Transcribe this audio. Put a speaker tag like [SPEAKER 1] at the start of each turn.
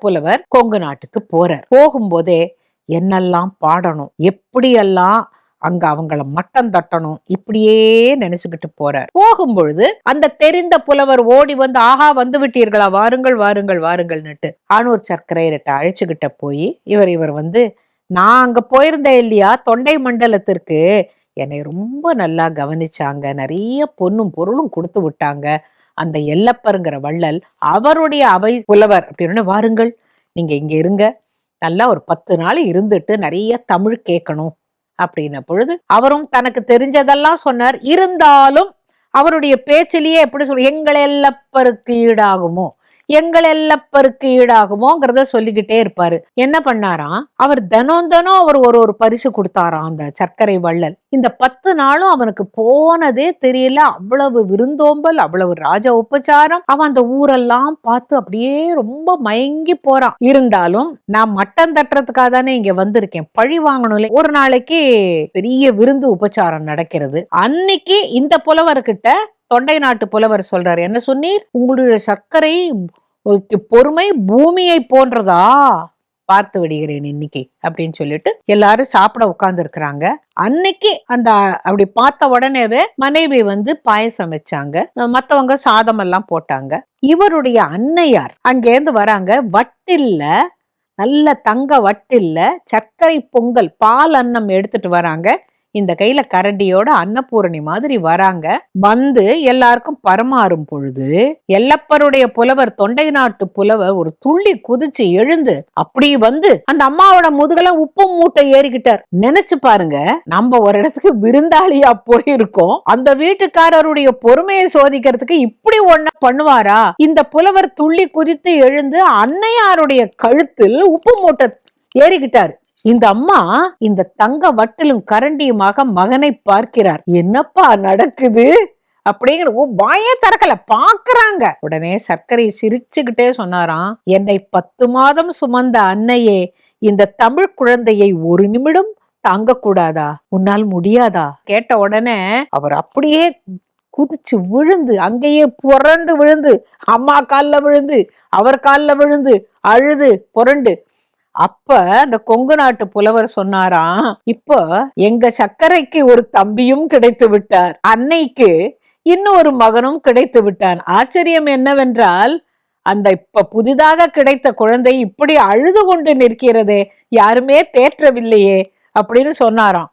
[SPEAKER 1] புலவர் கொங்கு நாட்டுக்கு போறார். போகும்போதே என்னெல்லாம் பாடணும் எப்படியெல்லாம் அங்க அவங்கள மட்டம் தட்டணும் இப்படியே நினைச்சுக்கிட்டு போறார். போகும்பொழுது அந்த தெரிந்த புலவர் ஓடி வந்து ஆஹா வந்து விட்டீர்களா? வாருங்கள் வாருங்கள் வாருங்கள்னுட்டு ஆனூர் சர்க்கரையர்கிட்ட அழைச்சுக்கிட்ட போய் இவர் இவர் வந்து நான் அங்க போயிருந்தேன் இல்லையா? தொண்டை மண்டலத்திற்கு? என்னை ரொம்ப நல்லா கவனிச்சாங்க. நிறைய பொண்ணும் பொருளும் கொடுத்து விட்டாங்க. அந்த எல்லப்பருங்கிற வள்ளல் அவருடைய அவை புலவர் அப்படின்னு வாருங்கள். நீங்க இங்க இருங்க. நல்லா ஒரு பத்து நாள் இருந்துட்டு நிறைய தமிழ் கேட்கணும் அப்படின்ன பொழுது அவரும் தனக்கு தெரிஞ்சதெல்லாம் சொன்னார். இருந்தாலும் அவருடைய பேச்சிலேயே எப்படி சொல்ல எங்கள் எல்லப்பருக்கு ஈடாகுமோ? எங்கள் எல்லப்பருக்கு ஈடாகுமோங்கிறத சொல்லிக்கிட்டே இருப்பாரு. என்ன பண்ணாராம்? அவர் தினம் தினம் அவர் ஒரு ஒரு பரிசு கொடுத்தாராம் அந்த சர்க்கரை வள்ளல். இந்த பத்து நாளும் அவனுக்கு போனதே தெரியல. அவ்வளவு விருந்தோம்பல் அவ்வளவு ராஜ உபச்சாரம். அவன் அந்த ஊரெல்லாம் பார்த்து அப்படியே ரொம்ப மயங்கி போறான். இருந்தாலும் நான் மட்டம் தட்டுறதுக்காக தானே இங்க வந்திருக்கேன். பழி வாங்கணும்ல ஒரு நாளைக்கு பெரிய விருந்து உபச்சாரம் நடக்கிறது. அன்னைக்கு இந்த புலவர்கிட்ட தொண்டை நாட்டு புலவர் சொல்றாரு. என்ன சொன்னீர்? உங்களுடைய சர்க்கரை பொறுமை பூமியை போன்றதா? பார்த்து விடுகிறேன் இன்னைக்கு அப்படின்னு சொல்லிட்டு எல்லாரும் சாப்பிட உட்கார்ந்து இருக்கிறாங்க அன்னைக்கு அந்த அப்படி பார்த்த உடனேவே மனைவி வந்து பாயசம் வச்சாங்க. மத்தவங்க சாதம் எல்லாம் போட்டாங்க. இவருடைய அன்னையார் அங்கேருந்து வராங்க. வட்டில்ல நல்ல தங்க வட்டில்ல சர்க்கரை பொங்கல் பால் அன்னம் எடுத்துட்டு வராங்க. இந்த கையில கரண்டியோட அன்னபூரணி மாதிரி வராங்க. வந்து எல்லாருக்கும் பரமாறும் பொழுது எல்லப்பருடைய புலவர் தொண்டை நாட்டு புலவர் ஒரு துள்ளி குதிச்சு எழுந்து அப்படி வந்து அந்த அம்மாவோட முதுகல உப்பு மூட்டை ஏறிக்கிட்டார். நினைச்சு பாருங்க நம்ம ஒரு இடத்துக்கு விருந்தாளியா போயிருக்கோம். அந்த வீட்டுக்காரருடைய பொறுமையை சோதிக்கிறதுக்கு இப்படி ஒண்ணு பண்ணுவாரா? இந்த புலவர் துள்ளி குதித்து எழுந்து அன்னையாருடைய கழுத்தில் உப்பு மூட்டை ஏறிக்கிட்டாரு. இந்த அம்மா இந்த தங்க வட்டிலும் கரண்டியுமாக மகனை பார்க்கிறார். என்னப்பா நடக்குது? அப்படிங்கிற ஓ வாயே திறக்கல பாக்குறாங்க உடனே சர்க்கரை சிரிச்சுக்கிட்டே சொன்னாராம் என்னை பத்து மாதம் சுமந்த அன்னையே இந்த தமிழ் குழந்தையை ஒரு நிமிடம் தாங்கக்கூடாதா? உன்னால் முடியாதா? கேட்ட உடனே அவர் அப்படியே குதிச்சு விழுந்து அங்கேயே புரண்டு விழுந்து அம்மா காலில் விழுந்து அவர் காலில் விழுந்து அழுது புரண்டு அப்ப அந்த கொங்கு நாட்டு புலவர் சொன்னாராம் இப்போ எங்க சர்க்கரைக்கு ஒரு தம்பியும் கிடைத்து விட்டார். அன்னைக்கு இன்னொரு மகனும் கிடைத்து விட்டான். ஆச்சரியம் என்னவென்றால் அந்த இப்ப புதிதாக கிடைத்த குழந்தை இப்படி அழுது கொண்டு நிற்கிறதே. யாருமே தேற்றவில்லையே அப்படின்னு சொன்னாராம்.